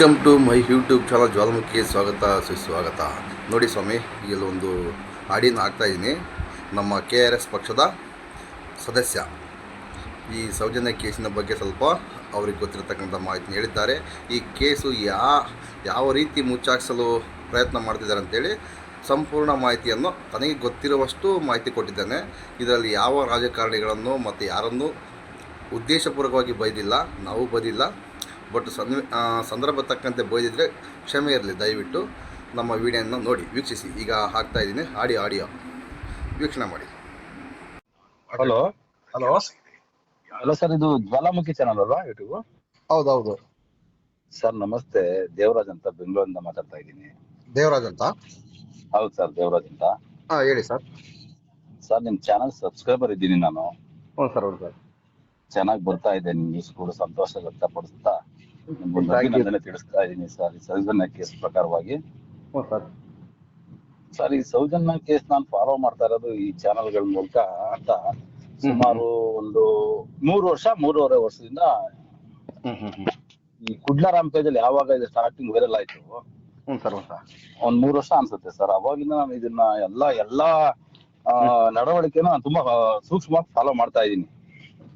Welcome to my YouTube channel Jwalamukhi ಸ್ವಾಗತ ಸುಸ್ವಾಗತ ನೋಡಿ ಸ್ವಾಮಿ, ಇಲ್ಲೊಂದು ಹಾಡಿನ ಹಾಕ್ತಾ ಇದ್ದೀನಿ ನಮ್ಮ ಕೆ ಆರ್ ಎಸ್ ಪಕ್ಷದ ಸದಸ್ಯ. ಈ ಸೌಜನ್ಯ ಕೇಸಿನ ಬಗ್ಗೆ ಸ್ವಲ್ಪ ಅವ್ರಿಗೆ ಗೊತ್ತಿರತಕ್ಕಂಥ ಮಾಹಿತಿ ಹೇಳಿದ್ದಾರೆ. ಈ ಕೇಸು ಯಾ, ಯಾವ ರೀತಿ ಮುಚ್ಚಾಕ್ಸಲು ಪ್ರಯತ್ನ ಮಾಡ್ತಿದ್ದಾರೆ ಅಂತೇಳಿ ಸಂಪೂರ್ಣ ಮಾಹಿತಿಯನ್ನು ತನಗೆ ಗೊತ್ತಿರುವಷ್ಟು ಮಾಹಿತಿ ಕೊಟ್ಟಿದ್ದಾನೆ. ಇದರಲ್ಲಿ ಯಾವ ರಾಜಕಾರಣಿಗಳನ್ನು ಮತ್ತು ಯಾರನ್ನು ಉದ್ದೇಶಪೂರ್ವಕವಾಗಿ ಬೈದಿಲ್ಲ, ನಾವು ಬೈದಿಲ್ಲ. ಬಟ್ ಆ, ಸಂದರ್ಭ ತಕ್ಕಂತೆ ಬೈದಿದ್ರೆ ಕ್ಷಮೆ ಇರಲಿ ದಯವಿಟ್ಟು ನಮ್ಮ ವಿಡಿಯೋನ ನೋಡಿ ವೀಕ್ಷಿಸಿ. ಈಗ ಹಾಕ್ತಾ ಇದ್ದೀನಿ ಆಡಿಯೋ ಆಡಿಯೋ. ವೀಕ್ಷಣೆ ಮಾಡಿ. ಹಲೋ ಹಲೋ ಹಲೋ ಸರ್ ಇದು ಜ್ವಾಲಾಮುಖಿ ಚಾನಲ್ ಅಲ್ವಾ ಯೂಟ್ಯೂಬ್ ಹೌದೌದು. ಸರ್ ನಮಸ್ತೆ. ದೇವರಾಜ್ ಅಂತ ಬೆಂಗಳೂರಿಂದ ಮಾತಾಡ್ತಾ ಇದ್ದೀನಿ. ದೇವರಾಜ್ ಅಂತ? ಹೌದು ಸರ್ ದೇವರಾಜ್ ಅಂತ. ಹಾ ಹೇಳಿ ಸರ್ ಸರ್ ನಿಮ್ ಚಾನಲ್ ಸಬ್ಸ್ಕ್ರೈಬರ್ ಇದ್ದೀನಿ ನಾನು. ಹ್ಞೂ ಸರ್ ಹೌದು ಸರ್ ಚೆನ್ನಾಗಿ ಬರ್ತಾ ಇದೆ ನಿಮ್ ನ್ಯೂಸ್ ಕೂಡ ಸಂತೋಷ ವ್ಯಕ್ತಪಡಿಸ್ತಾ ನಿಮ್ಗೊಂದು Thank you. ತಿಳಿಸ್ತಾ ಇದ್ದೀನಿ ಸರ್. ಈ ಸೌಜನ್ಯ ಕೇಸ್ ಪ್ರಕಾರವಾಗಿ. ಸರ್. ಈ ಸೌಜನ್ಯ ಕೇಸ್ ನಾನು ಫಾಲೋ ಮಾಡ್ತಾ ಇರೋದು ಈ ಚಾನೆಲ್ಗಳ ಮೂಲಕ ಅಂತ ಸುಮಾರು ಒಂದು ಮೂರು ವರ್ಷ ಮೂರುವರೆ ವರ್ಷದಿಂದ ಈ ಕುಡ್ಲಾರಾಮ್ ಪೇಜಲ್ಲಿ ಯಾವಾಗ ಇದು ಸ್ಟಾರ್ಟಿಂಗ್ ವೈರಲ್ ಆಯ್ತು? ಒಂದ್ ಮೂರ್ ವರ್ಷ ಅನ್ಸುತ್ತೆ ಸರ್. ಅವಾಗಿಂದ ನಾನು ಇದನ್ನ ಎಲ್ಲಾ ಎಲ್ಲಾ ನಡವಳಿಕೆನ ತುಂಬಾ ಸೂಕ್ಷ್ಮವಾಗಿ ಫಾಲೋ ಮಾಡ್ತಾ ಇದ್ದೀನಿ.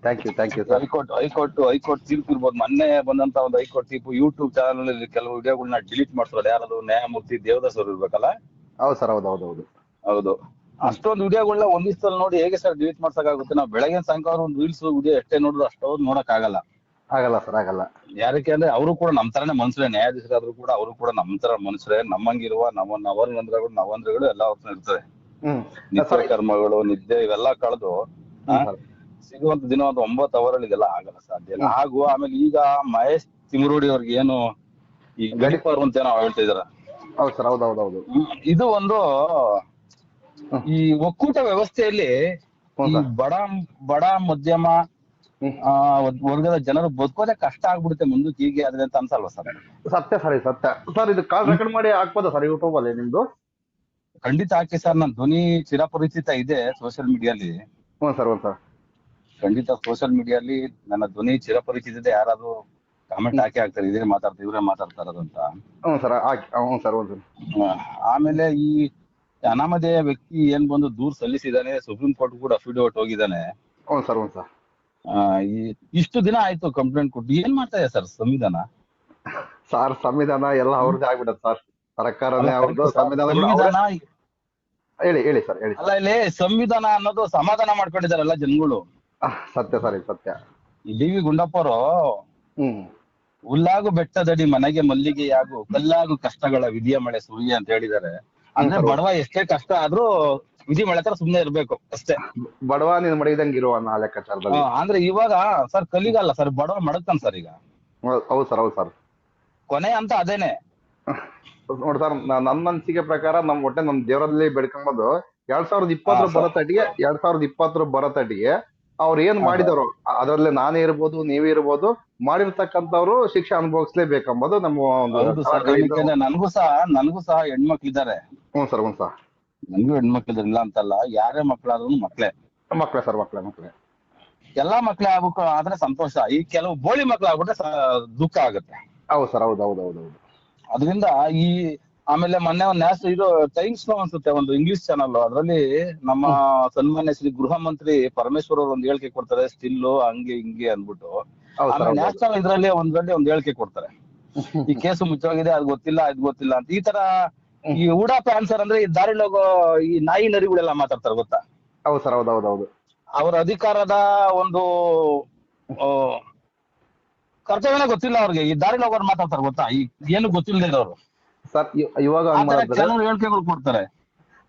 Thank you thank you sir high court high court high court ತೀರ್ಪು ಇರ್ಬೋದು. ಮೊನ್ನೆ ಬಂದಂತ ಒಂದು ಹೈಕೋರ್ಟ್ ತೀರ್ಪು ಯೂಟ್ಯೂಬ್ ಚಾನಲ್ ಅಲ್ಲಿ ಕೆಲವು ವಿಡಿಯೋಗಳನ್ನ ಡಿಲೀಟ್ ಮಾಡ್ತಾರೆ ಯಾರದು? ನ್ಯಾಯಮೂರ್ತಿ ದೇವದಾಸ್ ಅವರು ಇರ್ಬೇಕಲ್ಲ? ಹೌದು ಸರ್ ಹೌದು ಹೌದು ಹೌದು. ಹೌದು. ಅಷ್ಟೊಂದು ವಿಡಿಯೋಗಳನ್ನ ಒಂದ್ ದಿವಸದಲ್ಲಿ ನೋಡಿ ಹೇಗೆ ಸರ್ ಡಿಲೀಟ್ ಮಾಡ್ಸಕ್ಕಾಗುತ್ತೆ? ನಾವು ಬೆಳಗ್ಗೆ ಸಾಯಂಕಾಲ ಒಂದು ರೀಲ್ಸ್ ವಿಡಿಯೋ ಎಷ್ಟೇ ನೋಡಿದ್ರು ಅಷ್ಟೊಂದು ನೋಡಕ್ ಆಗಲ್ಲ ಆಗಲ್ಲ ಸರ್ ಆಗಲ್ಲ. ಯಾರಕ್ಕೆ ಅಂದ್ರೆ ಅವರು ಕೂಡ ನಮ್ಮ ತರನೇ ಮನುಷ್ಯರೇ. ನ್ಯಾಯಾಧೀಶರಾದ್ರು ಕೂಡ ಅವರು ಕೂಡ ನಮ್ಮ ತರ ಮನುಷ್ಯರೇ. ನಮ್ಮಂಗಿರುವ ನಮ್ಮ ನವರಂಧ್ರಗಳು ನವಂದ್ರಗಳು ಎಲ್ಲ ಅವ್ರ ಇರ್ತದೆ ಹ್ಞೂ ನಿತ್ಯ ಕರ್ಮಗಳು ನಿದ್ದೆ ಇವೆಲ್ಲ ಕಳೆದು ಸಿಗುವಂತ ದಿನ ಒಂದು ಒಂಬತ್ತು ಅಲ್ಲಿ ಇದೆಲ್ಲ ಆಗಲ್ಲ ಸಾಧ್ಯ ಇಲ್ಲ. ಹಾಗೂ ಆಮೇಲೆ ಈಗ ಮಹೇಶ್ ತಿಮರೋಡಿ ಅವ್ರಿಗೆ ಏನು ಈ ಗಡಿಪಾರು ಅಂತ ಏನೋ ಹೇಳ್ತಾ ಇದಾರ. ಹೌದು ಸರ್ ಹೌದು ಹೌದು ಹೌದು. ಇದು ಒಂದು ಈ ಒಕ್ಕೂಟ ವ್ಯವಸ್ಥೆಯಲ್ಲಿ ಈ ಬಡ ಬಡ ಮಧ್ಯಮ ವರ್ಗದ ಜನರು ಬದುಕೋದೇ ಕಷ್ಟ ಆಗ್ಬಿಡುತ್ತೆ ಮುಂದಕ್ಕೆ ಹೀಗೆ ಆದ್ರೆ ಅಂತ ಅನ್ಸಲ್ವಾ ಸರ್? ಸತ್ಯ ಸರಿ ಸತ್ಯ. ಸರ್ ಇದು ಕಾಲ್ ರೆಕಾರ್ಡ್ ಮಾಡಿ ಹಾಕ್ಬೋದ ಸರ್ ಯೂಟ್ಯೂಬ್ ಅಲ್ಲಿ ನಿಮ್ದು? ಖಂಡಿತ ಹಾಕಿ ಸರ್ ನನ್ನ ಧ್ವನಿ ಚಿರಪರಿಚಿತ ಇದೆ ಸೋಷಿಯಲ್ ಮೀಡಿಯಲ್ಲಿ ಹ್ಞೂ ಸರ್ ಹ್ಞೂ ಸರ್. ಖಂಡಿತ ಸೋಷಿಯಲ್ ಮೀಡಿಯಲ್ಲಿ ನನ್ನ ಧ್ವನಿ ಚಿರಪರಿಚಿತ ಇದೆ ಯಾರಾದ್ರೂ ಕಾಮೆಂಟ್ ಹಾಕಿ ಹಾಕ್ತಾರೆ ಇದೇ ಮಾತಾಡ್ತಾರೆ ಇವರೇ ಮಾತಾಡ್ತಾ ಇರೋದಂತ ಹ್ಞೂ ಸರ್ ಹಾಕಿ. ಹ್ಞೂ ಸರ್ ಹ್ಞೂ ಆಮೇಲೆ ಈ ಅನಾಮಧೇಯ ವ್ಯಕ್ತಿ ಏನ್ ಬಂದು ದೂರ್ ಸಲ್ಲಿಸಿದಾನೆ ಸುಪ್ರೀಂ ಕೋರ್ಟ್ ಕೂಡ ಅಫಿಡವಿಟ್ ಹೋಗಿದ್ದಾನೆ. ಹ್ಞೂ ಸರ್ ಹ್ಞೂ ಸರ್. ಇಷ್ಟು ದಿನ ಆಯ್ತು ಕಂಪ್ಲೇಂಟ್ ಕೊಟ್ಟು ಏನ್ ಮಾಡ್ತಾ ಇದೆ ಸರ್ ಸಂವಿಧಾನ? ಸರ್ ಸಂವಿಧಾನ ಎಲ್ಲ ಅವ್ರದ್ದೇ ಆಗ್ಬಿಡತ್ತೆ ಸರ್. ಸರ್ಕಾರನೇ ಅವ್ರದ್ದು ಸಂವಿಧಾನ ಹೇಳಿ ಹೇಳಿ ಸರ್ ಹೇಳಿ ಅಲ್ಲ ಇಲ್ಲಿ ಸಂವಿಧಾನ ಅನ್ನೋದು ಸಮಾಧಾನ ಮಾಡ್ಕೊಂಡಿದಾರಲ್ಲ ಜನಗಳು. ಸತ್ಯ ಸರಿ ಸತ್ಯ. ಡಿ ವಿ ಗುಂಡಪ್ಪರು ಹ್ಮ್. ಹುಲ್ಲಾಗು ಬೆಟ್ಟದಡಿ ಮನೆಗೆ ಮಲ್ಲಿಗೆಯಾಗು ಕಲ್ಲಾಗು ಕಷ್ಟಗಳ ವಿಧಿಯ ಮಳೆ ಸುರಿಯ ಅಂತ ಹೇಳಿದ್ದಾರೆ. ಅಂದ್ರೆ. ಬಡವ ಎಷ್ಟೇ ಕಷ್ಟ ಆದ್ರೂ ವಿಧಿ ಮಳೆ ತರ ಸುಮ್ನೆ ಇರ್ಬೇಕು ಅಷ್ಟೇ. ಬಡವ ನೀನ್ ಮಡಿದಂಗ ಇರುವ ಆ, ಲೆಕ್ಕಾಚಾರದಲ್ಲಿ. ಅಂದ್ರೆ ಇವಾಗ ಸರ್ ಕಲಿಗಲ್ಲ ಸರ್ ಬಡವ ಮಡಗ್ತಾನ ಸರ್ ಈಗ. ಹೌದ್- ಹೌದು ಸರ್ ಹೌದ್ ಸರ್. ಕೊನೆ ಅಂತ ಅದೇನೆ. ನೋಡಿ ಸರ್ ನನ್ನ ಅನಿಸಿಕೆ ಪ್ರಕಾರ ನಮ್ ಒಟ್ಟೆ ನಮ್ ದೇವರಲ್ಲಿ ಬೆಳ್ಕೊಂಬೋದು ಎರಡ್ ಸಾವಿರದ ಇಪ್ಪತ್ತರ ಹಾ, ಸರ್. ಬರತಟಿಗೆ ಎರಡ್ ಸಾವಿರದ ಇಪ್ಪತ್ತರ ಬರತಟಿಗೆ ಅವ್ರು ಏನ್ ಮಾಡಿದಾರೋ ಅದರಲ್ಲೇ ನಾನೇ ಇರ್ಬೋದು ನೀವೇ ಇರ್ಬೋದು ಮಾಡಿರ್ತಕ್ಕಂಥವ್ರು ಶಿಕ್ಷೆ ಅನುಭವಿಸ್ಲೇಬೇಕೆಂಬುದು ನಮ್ಮ ಒಂದು ನನಗೂ ಸಹ ನನ್ಗೂ ಸಹ ಹೆಣ್ಮಕ್ಳಿದ್ದಾರೆ. ಹ್ಞೂ ಸರ್ ಹ್ಞೂ ಸರ್ ನನ್ಗೂ ಹೆಣ್ಮಕ್ಳಿದ್ರೆ ಇಲ್ಲ ಅಂತಲ್ಲ ಯಾರೇ ಮಕ್ಳಾದ್ರು ಮಕ್ಳೇ. ಮಕ್ಳೇ ಸರ್ ಮಕ್ಳೇ ಮಕ್ಳೇ. ಎಲ್ಲಾ ಮಕ್ಳೇ ಆಗ್ಬೇಕು ಆದ್ರೆ ಸಂತೋಷ. ಈ ಕೆಲವು ಬೋಳಿ ಮಕ್ಳು ಆಗ್ಬಿಟ್ರೆ ದುಃಖ ಆಗುತ್ತೆ. ಹೌದು ಸರ್ ಹೌದು ಹೌದು ಹೌದು ಹೌದು. ಅದರಿಂದ ಈ ಆಮೇಲೆ ಮೊನ್ನೆ ಒಂದು ನ್ಯಾಷ್ ಇದು ಟೈಮ್ಸ್ ನೋ ಅನ್ಸುತ್ತೆ ಒಂದು ಇಂಗ್ಲಿಷ್ ಚಾನಲ್ ಅದರಲ್ಲಿ ನಮ್ಮ ಸನ್ಮಾನ್ಯ ಶ್ರೀ ಗೃಹ ಮಂತ್ರಿ ಪರಮೇಶ್ವರ್ ಅವರು ಒಂದು ಹೇಳಿಕೆ ಕೊಡ್ತಾರೆ ಸ್ಟಿಲ್ ಹಂಗೆ ಹಿಂಗೆ ಅಂದ್ಬಿಟ್ಟು. ಆಮೇಲೆ ಹೌದು ನ್ಯಾಷನಲ್ ಇದ್ರಲ್ಲಿ ಒಂದ್ರಲ್ಲಿ ಒಂದ್ ಹೇಳಿಕೆ ಕೊಡ್ತಾರೆ. ಈ ಕೇಸು ಮುಚ್ಚೋಗಿದೆ ಅದ್ ಗೊತ್ತಿಲ್ಲ ಅದ್ ಗೊತ್ತಿಲ್ಲ ಅಂತ. ಈ ತರ ಈ ಉಡಾಪ ಆನ್ಸರ್ ಅಂದ್ರೆ ಈ ದಾರಿ ಹೋಗೋ ಈ ನಾಯಿ ನರಿಗಳೆಲ್ಲ ಮಾತಾಡ್ತಾರೆ ಗೊತ್ತಾ? ಹೌದು ಸರ್ ಹೌದು ಹೌದು ಹೌದು. ಅವರ ಅಧಿಕಾರದ ಒಂದು ಕರ್ತವ್ಯನೇ ಗೊತ್ತಿಲ್ಲ ಅವ್ರಿಗೆ. ಈ ದಾರಿ ಹೋಗೋರು ಮಾತಾಡ್ತಾರೆ ಗೊತ್ತಾ? ಈ ಏನು ಗೊತ್ತಿಲ್ಲದೆ ಇರೋರು. ಸರ್ ಇವಾಗ ತರ ಹೇಳಿಕೆಗಳು ಕೊಡ್ತಾರೆ.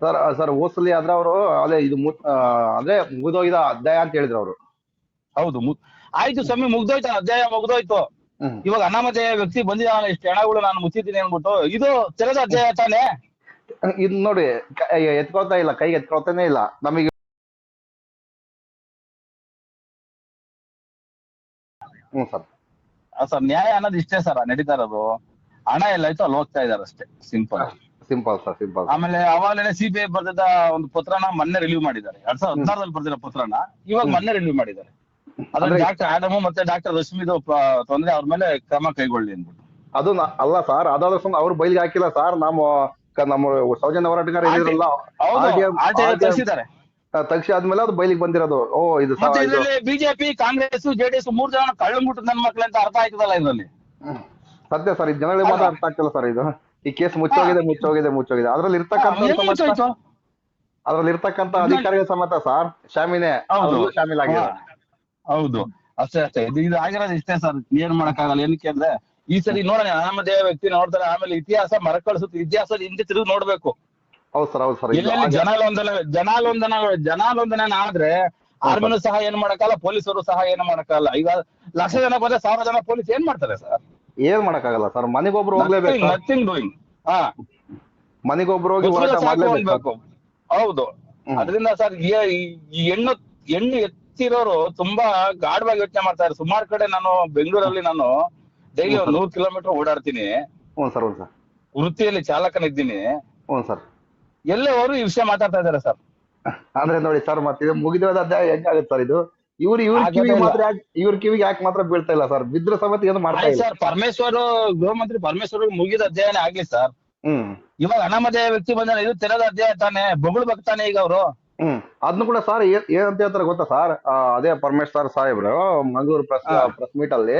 ಸರ್ ಸರ್ ಓಸಲಿ ಆದ್ರೆ ಅವರು ಅದೇ ಇದು ಅಂದ್ರೆ ಮುಗಿದೋಗಿದ ಅಧ್ಯಾಯ ಅಂತ ಹೇಳಿದ್ರು ಅವರು. ಹೌದು ಆಯ್ತು ಸ್ವಾಮಿ ಮುಗ್ದೋಯ್ತು ಅಧ್ಯಾಯ ಮುಗ್ದೋಯ್ತು. ಇವಾಗ ಅನಾಮಧೇಯ ವ್ಯಕ್ತಿ ಬಂದಿದ್ದಾನೆ ಇಷ್ಟು ಹೆಣಗಳು ನಾನು ಮುಚ್ಚಿದ್ದೀನಿ ಅನ್ಬಿಟ್ಟು ಇದು ತೆರೆದ ಅಧ್ಯಾಯ ತಾನೇ? ಇದ್ ನೋಡಿ ಎತ್ಕೊಳ್ತಾ ಇಲ್ಲ ಕೈಗೆ ಎತ್ಕೊಳ್ತಾನೆ ಇಲ್ಲ. ನಮಗೆ ಹ್ಮ್ ಸರ್. ಸರ್ ನ್ಯಾಯ ಅನ್ನೋದು ಇಷ್ಟೇ ಸರ್ ನಡೀತಾ ಇರೋದು. ಹಣ ಎಲ್ಲಾಯ್ತು ಅಲ್ಲಿ ಹೋಗ್ತಾ ಇದಾರೆ ಅಷ್ಟೇ ಸಿಂಪಲ್ ಸಿಂಪಲ್ ಸರ್ ಸಿಂಪಲ್ ಆಮೇಲೆ ಅವಾಗಲೇ ಸಿಬಿಐ ಬರ್ದಿದ್ದ ಒಂದು ಪತ್ರನ ಮೊನ್ನೆ ರಿಲೀವ್ ಮಾಡಿದ್ದಾರೆ. ಎರಡ್ ಸಾವಿರದ ಹದಿನಾರದಲ್ಲಿ ಬರ್ದಿರೋ ಪತ್ರನ ಇವಾಗ ಮೊನ್ನೆ ರಿಲೀವ್ ಮಾಡಿದ್ದಾರೆ. ಅದ್ರ ಡಾಕ್ಟರ್ ಆಡಮ್ ಮತ್ತೆ ಡಾಕ್ಟರ್ ರಶ್ಮಿದು ತೊಂದ್ರೆ ಅವ್ರ ಮೇಲೆ ಕ್ರಮ ಕೈಗೊಳ್ಳಿ ಅಂದ್ಬಿಟ್ಟು. ಅದು ಅಲ್ಲ ಸರ್ ಅದಾದ ಸುಮ್ಮನೆ ಅವ್ರು ಬೈಲ್ಗೆ ಹಾಕಿಲ್ಲ ಸರ್ ನಮ್ಮ ನಮ್ಮ ಸೌಜನ್ಯ ಹೋರಾಟಗಾರ ಆರ್ ಕಳಿಸಿದ್ದಾರೆ ತಕ್ಷ ಆದ್ಮೇಲೆ ಅದು ಬೈಲಿಗೆ ಬಂದಿರೋದು. ಓ ಇದು ಬಿಜೆಪಿ ಕಾಂಗ್ರೆಸ್ ಜೆಡಿಎಸ್ ಮೂರ್ ಜನ ಕಳ್ಳು ನನ್ ನನ್ನ ಮಕ್ಳು ಅಂತ ಅರ್ಥ ಆಯ್ತದಲ್ಲ ಇದರಲ್ಲಿ? ಸತ್ಯ ಸರ್ ಇದು ಜನಗಳಿಗೆ ಮಾತ್ರ ಅರ್ಥ ಆಗ್ತಿಲ್ಲ ಸರ್ ಇದು. ಈ ಕೇಸ್ ಮುಚ್ಚೋಗಿದೆ ಮುಚ್ಚೋಗಿದೆ ಮುಚ್ಚೋಗಿದೆ. ಅದ್ರಲ್ಲಿ ಇರ್ತಕ್ಕಂಥ ಮುಚ್ಚೋಯ್ತು? ಅದ್ರಲ್ಲಿ ಇರ್ತಕ್ಕಂಥ ಅಧಿಕಾರಿಗಳ ಸಮೇತ ಸರ್. ಶಾಮಿನೆ ಶಾಮೀಲಾಗಿದೆ ಹೌದು. ಅಷ್ಟೇ ಅಷ್ಟೇ. ಇದು ಇದು ಆಗಿರೋದು ಇಷ್ಟೇ ಸರ್. ಏನ್ ಮಾಡಕ್ಕಾಗಲ್ಲ ಏನಕ್ಕೆ ಅಂದ್ರೆ ಈ ಸರಿ ನೋಡೋಣ ಅನಾಮಧೇಯ ವ್ಯಕ್ತಿ ನೋಡ್ತಾರೆ ಆಮೇಲೆ ಇತಿಹಾಸ ಮರಕಳಿಸುತ್ತೆ. ಇತಿಹಾಸ ಹಿಂದೆ ತಿರುಗಿ ನೋಡ್ಬೇಕು. ಹೌದು ಸರ್ ಹೌದು ಸರ್. ಎಲ್ಲೆಲ್ಲಿ ಜನಾಲೋಂದನ ಜನಾಲೋಂದನ ಜನಾಲೋಂದನ ಆದ್ರೆ ಆರ್ಮಿನೂ ಸಹ ಏನ್ ಮಾಡಕ್ಕಾಗಲ್ಲ ಪೊಲೀಸರು ಸಹ ಏನ್ ಮಾಡಕ್ಕಾಗಲ್ಲ. ಈಗ ಲಕ್ಷ ಜನ ಬಂದ್ರೆ ಸಾವಿರ ಜನ ಪೊಲೀಸ್ ಏನ್ ಮಾಡ್ತಾರೆ ಸರ್? ಏನ್ ಮಾಡಕ್ಕಾಗಲ್ಲ ಸರ್? ಮನೆಗೊಬ್ರು ಹೋಗ್ಲೇಬೇಕು ನಥಿಂಗ್ ಡೂಯಿಂಗ್ ಹಾ. ಮನೆಗೊಬ್ರು ಹೋಗಿ ಹೋರಾಟ ಮಾಡ್ಲೇಬೇಕು ಹೌದು. ಅದರಿಂದ ಸರ್ ಹೆಣ್ಣು ಹೆಣ್ಣು ಎತ್ತಿರೋರು ತುಂಬಾ ಗಾಢವಾಗಿ ಯೋಚನೆ ಮಾಡ್ತಾರೆ ಸುಮಾರು ಕಡೆ ನಾನು ಬೆಂಗಳೂರಲ್ಲಿ ನಾನು ಡೈಲಿ ಒಂದ್ ನೂರ್ ಕಿಲೋಮೀಟರ್ ಓಡಾಡ್ತೀನಿ. ಹ್ಞೂ ಸರ್ ಹ್ಞೂ ಸರ್. ವೃತ್ತಿಯಲ್ಲಿ ಚಾಲಕನಿದ್ದೀನಿ ಹ್ಞೂ ಸರ್. ಎಲ್ಲೇ ಅವರು ಈ ವಿಷಯ ಮಾತಾಡ್ತಾ ಇದ್ದಾರೆ ಸರ್. ಅಂದ್ರೆ ನೋಡಿ ಸರ್ ಮತ್ತೆ ಇದು ಮುಗಿದ ಅಧ್ಯಾಯ ಹೆಂಗಾಗುತ್ತೆ ಸರ್ ಇದು? ಇವ್ರು ಇವ್ರ ಕಿವಿಗೆ ಮಾತ್ರ ಇವ್ರ ಕಿವಿಗೆ ಯಾಕೆ ಮಾತ್ರ ಬೀಳ್ತಾ ಇಲ್ಲ ಸರ್? ಬಿದ್ರ ಸಮೇತ ಏನು ಮಾಡ್ತಾ ಇಲ್ಲ. ಸರ್ ಪರಮೇಶ್ವರ್ ಗೃಹ ಮಂತ್ರಿ ಪರಮೇಶ್ವರ್ ಮುಗಿದ ಅಧ್ಯಯನ ಆಗ್ಲಿ ಸರ್. ಹ್ಮ್. ಇವಾಗ ಅನಾಮಧ್ಯ ವ್ಯಕ್ತಿ ಬಂದ ಇದು ತೆರೆದ ಅಧ್ಯಾಯ ತಾನೆ ಬೊಗಳು ಬಗ್ತಾನೆ ಈಗ ಅವರು. ಹ್ಮ್. ಅದನ್ನು ಕೂಡ ಸರ್ ಏನಂತ ಹೇಳ್ತಾರೆ ಗೊತ್ತಾ ಸರ್? ಅದೇ ಪರಮೇಶ್ವರ್ ಸಾಹೇಬ್ರು ಮಂಗಳೂರು ಪ್ರೆಸ್. ಪ್ರೆಸ್ ಮೀಟ್ ಅಲ್ಲಿ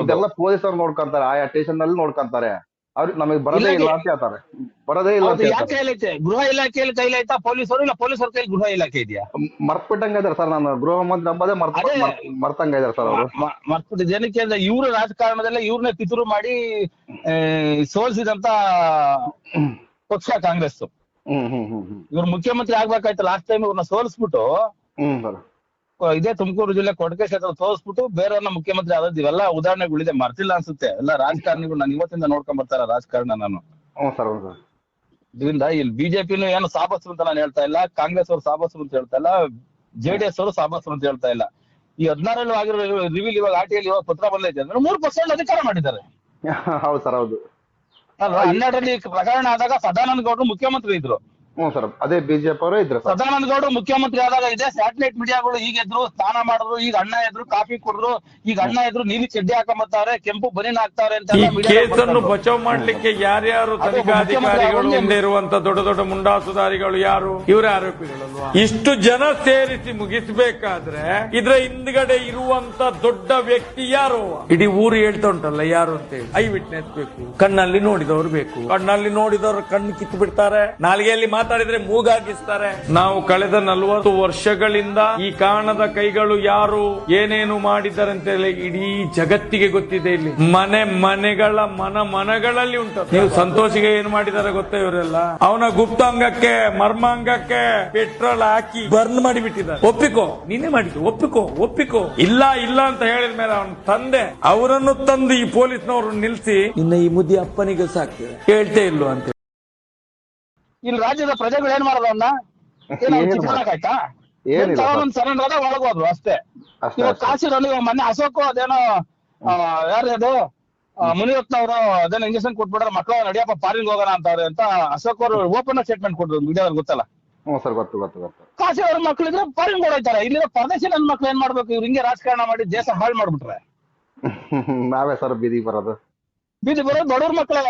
ಇದೆಲ್ಲ ಪೊಲೀಸರು ನೋಡ್ಕೊಂತಾರೆ ಆಯಾ ಸ್ಟೇಷನ್ನಲ್ಲಿ ನೋಡ್ಕೊಂತಾರೆ. ಅವ್ರಿಗೆ ನಮಗೆ ಬರದೇ ಇಲ್ಲ ಅಂತ ಹೇಳ್ತಾರೆ. ಬರದೇ ಇಲ್ಲ ಅಂತ ಹೇಳ್ತಾರೆ. ಗೃಹ ಇಲಾಖೆಯಲ್ಲಿ ಕೈಲೈತಾ ಪೊಲೀಸರು ಇಲ್ಲ ಪೊಲೀಸರ ಕೈಲಿ ಗೃಹ ಇಲಾಖೆ ಇದೆಯಾ? ಮರ್ತ್ಬಿಟ್ಟಂಗ ಇದಾರೆ ಸರ್ ನಾನು. ಗೃಹ ಮಂತ್ರಿ ನಂಬದೇ ಮರ್ತ ಅದೇ. ಮರ್ತ್- ಮರ್ತಂಗ ಇದಾರೆ ಸರ್ ಅವರು. ಮರ್ತ್ಬಿಟ್ಟು ಏನಕ್ಕೆ ಅಂದ್ರೆ ಇವ್ರ ರಾಜಕಾರಣದಲ್ಲೇ ಇವ್ರನ್ನ ಪಿತೂರು ಮಾಡಿ ಆ, ಸೋಲ್ಸಿದಂತ ಪಕ್ಷ ಕಾಂಗ್ರೆಸ್ ಹ್ಮ್ ಹ್ಮ್ ಹ್ಮ್ ಹ್ಮ್. ಇವ್ರು ಮುಖ್ಯಮಂತ್ರಿ ಆಗ್ಬೇಕಾಯ್ತು ಲಾಸ್ಟ್ ಟೈಮ್ ಇವ್ರನ್ನ ಸೋಲಿಸ್ಬಿಟ್ಟು ಹ್ಮ್ ಸರ್. ಇದೇ ತುಮಕೂರು ಜಿಲ್ಲೆ ಕೊಡಕೆ ಕ್ಷೇತ್ರ ಬೇರೆ ಬೇರೆಯವ್ರನ್ನ ಮುಖ್ಯಮಂತ್ರಿ ಆದದ್ದು ಇವೆಲ್ಲ ಉದಾಹರಣೆಗಳಿದೆ ಮರ್ತಿಲ್ಲ ಅನ್ಸುತ್ತೆ. ಎಲ್ಲ ರಾಜಕಾರಣಿಗಳು ನಾನು ಇವತ್ತಿಂದ ನೋಡ್ಕೊಂಡ್ ಬರ್ತಾರ ರಾಜಕಾರಣ ನಾನು. ಹ್ಞೂ ಸರ್ ಹ್ಞೂ ಸರ್. ಇದರಿಂದ ಇಲ್ಲಿ ಬಿಜೆಪಿನು ಏನು ಸಾಬಸ್ರು ಅಂತ ನಾನು ಹೇಳ್ತಾ ಇಲ್ಲ ಕಾಂಗ್ರೆಸ್ ಅವರು ಸಾಬಸ್ರು ಅಂತ ಹೇಳ್ತಾ ಇಲ್ಲ ಜೆಡಿಎಸ್ ಅವರು ಸಾಬಸ್ರು ಅಂತ ಹೇಳ್ತಾ ಇಲ್ಲ. ಈ ಹದಿನಾರಲ್ಲಿ ಆಗಿರೋ ರಿವೀಲ್ ಇವಾಗ ಆಟಿಯಲ್ಲಿ ಇವಾಗ ಪತ್ರ ಬಂದೈತೆ ಅಂದ್ರೆ ಮೂರ್ ಪರ್ಸೆಂಟ್ ಅಧಿಕಾರ ಮಾಡಿದ್ದಾರೆ. ಹೌದು ಸರ್ ಹೌದು. ಅಲ್ವಾ? ಹನ್ನೆರಡರಲ್ಲಿ ಪ್ರಕರಣ ಆದಾಗ ಸದಾನಂದ ಗೌಡರು ಮುಖ್ಯಮಂತ್ರಿ ಇದ್ರು. ಹ್ಞೂ ಸರ್ ಅದೇ ಬಿಜೆಪಿ ಅವರು ಇದ್ರು ಸರ್ ಸದಾನಂದ ಗೌಡ ಮುಖ್ಯಮಂತ್ರಿ ಆದಾಗ ಇದೆ. ಸ್ಯಾಟಲೈಟ್ ಮೀಡಿಯಾಗಳು ಈಗ ಎದ್ರು ಸ್ನಾನ ಮಾಡಿದ್ರು ಈಗ ಅಣ್ಣ ಎದ್ರು ಕಾಫಿ ಕುಡಿದ್ರು ಈಗ ಅಣ್ಣ ಎದ್ರು ನೀಲಿ ಚಡ್ಡಿ ಹಾಕೊಂಬತ್ತಾರೆ ಕೆಂಪು ಬನೀನ್ ಹಾಕ್ತಾರೆ ಅಂತ ಈ ಎಲ್ಲ media ದಲ್ಲಿ ಕೇಸನ್ನು ಬರ್ತಾರೆ. ಬಚಾವ್ ಮಾಡ್ಲಿಕ್ಕೆ ಯಾರ್ಯಾರು ತನಿಖಾಧಿಕಾರಿಗಳು ಮುಂದೆ ಇರುವಂತ ದೊಡ್ಡ ದೊಡ್ಡ ಮುಂಡಾಸುದಾರಿಗಳು ಯಾರು? ಇವರೇ ಆರೋಪಿಗಳಲ್ವಾ? ಇಷ್ಟು ಜನ ಸೇರಿಸಿ ಮುಗಿಸ್ಬೇಕಾದ್ರೆ ಇದ್ರ ಹಿಂದ್ಗಡೆ ಇರುವಂತ ದೊಡ್ಡ ವ್ಯಕ್ತಿ ಯಾರು? ಇಡೀ ಊರು ಹೇಳ್ತಾ ಉಂಟಲ್ಲ ಯಾರು ಅಂತ ಹೇಳಿ. ಐ ವಿಟ್ನೆಸ್ ಬೇಕು. ಕಣ್ಣಲ್ಲಿ ನೋಡಿದವರು ಬೇಕು. ಕಣ್ಣಲ್ಲಿ ನೋಡಿದವರು ಕಣ್ಣು ಕಿತ್ತು ಬಿಡ್ತಾರೆ. ನಾಲಿಗೆಯಲ್ಲಿ ಮಾತಾಡಿದ್ರೆ ಮೂಗಾಗಿಸ್ತಾರೆ. ನಾವು ಕಳೆದ ನಲವತ್ತು ವರ್ಷಗಳಿಂದ ಈ ಕಾಣದ ಕೈಗಳು ಯಾರು ಏನೇನು ಮಾಡಿದ್ದಾರೆ ಅಂತ ಹೇಳಿ ಇಡೀ ಜಗತ್ತಿಗೆ ಗೊತ್ತಿದೆ ಇಲ್ಲಿ. ಮನೆ ಮನೆಗಳ ಮನ ಮನಗಳಲ್ಲಿ ಉಂಟು. ನೀವು ಸಂತೋಷಿಗೆ ಏನ್ ಮಾಡಿದ್ದಾರೆ ಗೊತ್ತೇ ಇವರೆಲ್ಲ? ಅವನ ಗುಪ್ತಾಂಗಕ್ಕೆ ಮರ್ಮಾಂಗಕ್ಕೆ ಪೆಟ್ರೋಲ್ ಹಾಕಿ ಬರ್ನ್ ಮಾಡಿಬಿಟ್ಟಿದ್ದಾರೆ. ಒಪ್ಪಿಕೋ ನೀನೆ ಮಾಡಿದ್ದು ಒಪ್ಪಿಕೋ ಒಪ್ಪಿಕೋ. ಇಲ್ಲ ಇಲ್ಲ ಅಂತ ಹೇಳಿದ ಮೇಲೆ ಅವನ ತಂದೆ ಅವರನ್ನು ತಂದು ಈ ಪೊಲೀಸ್ನವರು ನಿಲ್ಸಿ ಇನ್ನ ಈ ಮುದಿ ಅಪ್ಪನಿಗೆ ಸಾಕ್ತಿದೆ ಕೇಳ್ತೇ ಇಲ್ವಾ ಅಂತ. ಇಲ್ಲಿ ರಾಜ್ಯದ ಪ್ರಜೆಗಳು ಏನ್ ಮಾಡೋದು ಅವನ್ನ ಅವ್ನ್ ಏನ್ ಸರೆಂಡರ್ ಒಳಗೋದ್ರು ಅಷ್ಟೇ. ಇವಾಗ ಕಾಶಿರಲ್ಲಿ ಮೊನ್ನೆ ಅಶೋಕ್ ಅದೇನೋ ಆ, ಯಾರ್ದು ಮುನಿರತ್ನ ಅವರು ಅದೇನೋ ಇಂಜೆಕ್ಷನ್ ಕೊಟ್ಬಿಟ್ರೆ ಮಕ್ಕಳು ನಡಿಯಪ್ಪ ಫಾರಿನ್ ಹೋಗೋಣ ಅಂತಾರೆ ಅಂತ ಅಶೋಕ್ ಅವರು ಓಪನ್ ಸ್ಟೇಟ್ಮೆಂಟ್ ಕೊಟ್ಟಿದ್ರು ಮೀಡಿಯಾದಲ್ಲಿ ಗೊತ್ತಲ್ಲ? ಸರ್ ಗೊತ್ತು ಗೊತ್ತು ಗೊತ್ತು. ಕಾಶಿ ಅವ್ರ ಮಕ್ಳಿದ್ರೆ ಫಾರಿನ್ ಹೋಗ್ತಾರೆ. ಇಲ್ಲಿರೋ ಪರದೇಶಿ ನನ್ನ ಮಕ್ಳು ಏನ್ ಮಾಡ್ಬೇಕು? ಇವ್ರು ಹಿಂಗೆ ರಾಜಕಾರಣ ಮಾಡಿ ದೇಶ ಹಾಳು ಮಾಡ್ಬಿಟ್ರೆ. ನಾವೇ ಸರ್ ಬೀದಿ ಬರೋದು. ಬೀದಿ ಬರೋದು ಬಡವ್ರ ಮಕ್ಳೇ